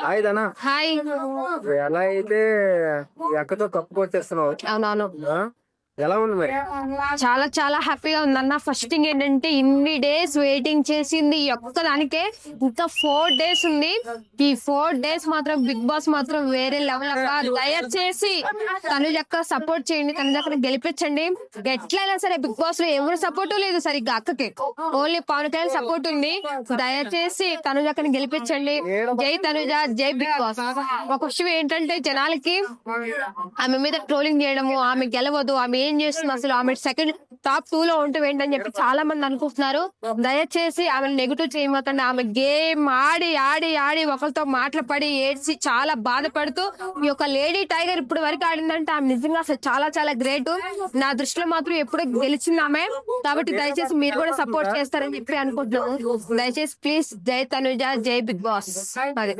Hi Dhana hi ఎలా అయితే ఈ అక్కతో కప్పు కొట్టేస్తున్నావు అవునవును ఆ? ఎలా ఉంది మరి? చాలా చాలా హ్యాపీగా ఉంది అన్న ఫస్ట్ థింగ్ ఏంటంటే ఇన్ని డేస్ వెయిటింగ్ చేసింది ఈ ఒక్కదానికే ఇంకా ఫోర్ డేస్ ఉంది. ఈ ఫోర్ డేస్ మాత్రం బిగ్ బాస్ మాత్రం వేరే లెవెల్ అక్క. దయచేసి తను లెక్క సపోర్ట్ చేయండి. తన దగ్గర గెలిపించండి. ఎట్లయినా సరే బిగ్ బాస్లో ఎవరు సపోర్ట్ లేదు సరిగ్గా అక్కకి. ఓన్లీ పవన్ కళ్యాణ్ సపోర్ట్ ఉంది. దయచేసి తను దగ్గర గెలిపించండి. జై తనుజ జై బిగ్ బాస్. ఒక విషయం ఏంటంటే జనాలకి ఆమె మీద ట్రోలింగ్ చేయడము ఆమె గెలవదు ఆమె ఏం చేస్తుంది అసలు ఆమె సెకండ్ టాప్ టూ లో ఉంటుంది ఏంటని చెప్పి చాలా మంది అనుకుంటున్నారు. దయచేసి ఆమె నెగిటివ్ చేయమతండి ఆమె గేమ్ ఆడి ఆడి ఆడి ఒకరితో మాట్లాడి ఏడ్చి చాలా బాధపడుతూ ఈ యొక్క లేడీ టైగర్ ఇప్పుడు వరకు ఆడిందంటే ఆమె నిజంగా అసలు చాలా చాలా గ్రేట్. నా దృష్టిలో మాత్రం ఎప్పుడో గెలిచింది ఆమె. కాబట్టి దయచేసి మీరు కూడా సపోర్ట్ చేస్తారని చెప్పి అనుకుంటున్నాము. దయచేసి ప్లీజ్ జై తనుజ జై బిగ్ బాస్. అదే.